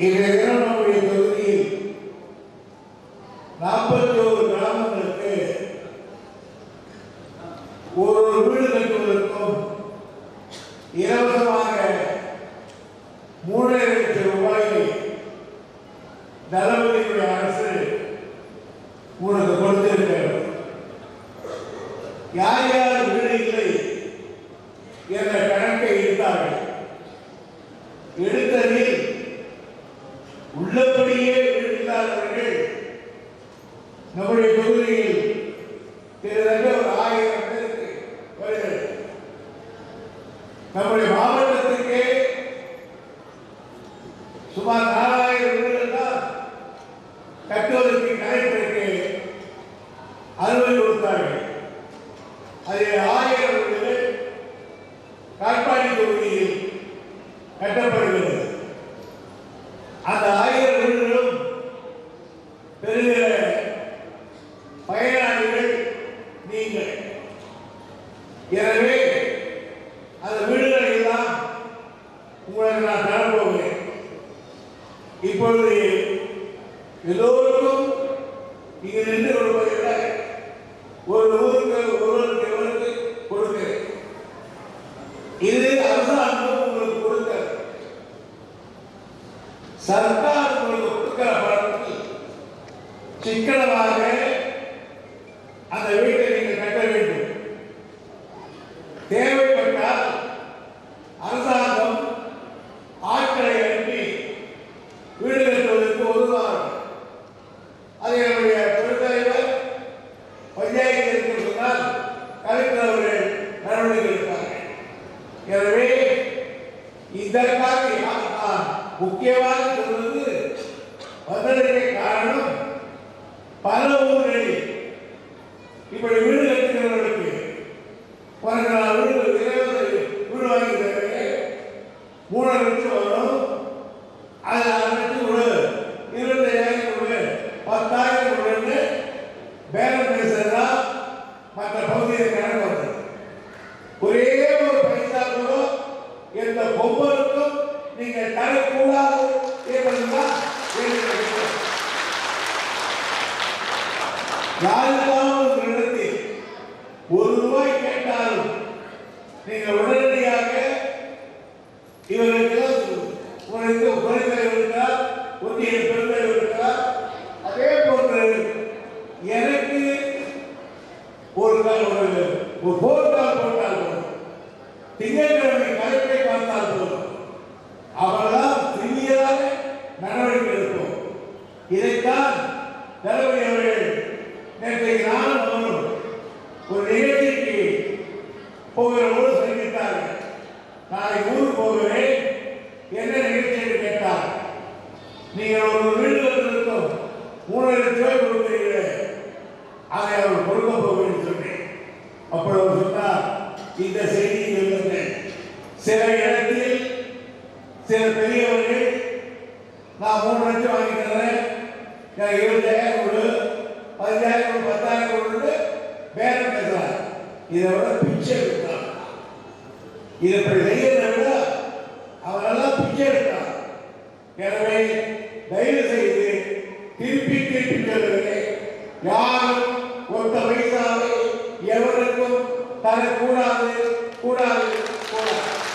இன்றைய தினம் நம்முடைய தொகுதியில் நாற்பத்தி ஒரு கிராமங்களுக்கு ஒரு ஒரு வீடு கட்டுவதற்கும் இலவசமாக மூணு லட்சம் ரூபாயை தளபதியுடைய அரசு உனக்கு கொடுத்திருக்கிறது. யார் யார் வீடு இல்லை என்ற கணக்கை எடுத்தார்கள் எடுத்ததில் உள்ளபடியே வீடு இல்லாதவர்கள் நம்முடைய தொகுதியில் கிட்டத்தட்ட ஒரு ஆயிரம் பேருக்கு வருகிறது நம்முடைய மாவட்டத்துக்கே சுமார் நாலாயிரம் வீடுகள் தான் கட்டுவதற்கு கலெக்டருக்கு அனுமதி கொடுத்தார்கள் அதில் ஆயிரம் வீடுகள் காட்பாடி தொகுதியில் கட்டப்படுகிறது. அந்த ஆயிரம் வீடுகளும் பெறுகிற பயனாளிகள் நீங்கள். எனவே அந்த வீடுகளை எல்லாம் உங்களுக்கு நான் தரப்போகிறேன் இப்பொழுது எல்லோருக்கும் இங்கு நின்று கொடுப்பதை ஒரு ஊருக்கு ஒருவருக்கு ஒருவருக்கு கொடுக்கிறேன். இது அரசாங்கம் உங்களுக்கு கொடுக்கிறது சர்க்கார் உங்களுக்கு கொடுக்கிற பணத்தில் சிக்கனமாக அந்த வீட்டில் பஞ்சாயத்து சொன்னால் கலெக்டர் அவர்கள் நடவடிக்கை எடுப்பார்கள். எனவே இதற்காக முக்கியமாக சொல்வது வந்ததற்கு காரணம் பல ஊர்களில் இப்படி வீடு கட்டுகிறவர்களுக்கு உனக்கு நான் வீடு இலவச வீடு வாங்கி தருவேன் மூணு லட்சம் வரும். அது நாலு லட்சம் கொடு இருபத்தையாயிரம் கொடு பத்தாயிரம் கொடுன்னு பேரம் பேசுறதா கணக்கு ஒரே ஒரு பைசா கூட எந்த பொம்மலுக்கும் நீங்கள் தரக்கூடாது என்பதுதான் யாருக்காவது இடத்தில் ஒரு ரூபாய் கேட்டாலும் நீங்கள் உடனடியாக இவர்களுக்கு உங்களுக்கு குறைந்தவர் இருக்கிறார் ஒன்றிய பெருமை இருக்கிறார். அதே போன்று எனக்கு ஒரு நாள் ஒரு ஒரு போர் கால் போட்டால் போதும். திங்கட்கிழமை கலெக்டரை பார்த்தால் போதும். அவர்களால் சிறியதாக நடவடிக்கை எடுப்போம். இதைத்தான் தளபதி அவர்கள் நேற்றைக்கு நானும் அவரும் ஒரு நிகழ்ச்சிக்கு போகிறவோடு போது சந்தித்தார்கள் நாளை ஊர் போகிறேன். என்ன நிகழ்ச்சி என்று கேட்டார். நீங்கள் ஒரு வீடு வந்திருக்கும் மூணு லட்சம் ரூபாய் கொடுக்கிறீர்களே அதை இந்த செய்தி சொல்லுங்கள் சில இடத்தில் சில பெரியவர்கள் நான் மூணு லட்சம் வாங்கிக்கிறேன் நான் இருபதாயிரம் கொடு. பதினஞ்சாயிரம் கொடு பத்தாயிரம் கொடுத்து பேரம் பேசுறாங்க இதை விட பிச்சை எடுக்கிறார். இதை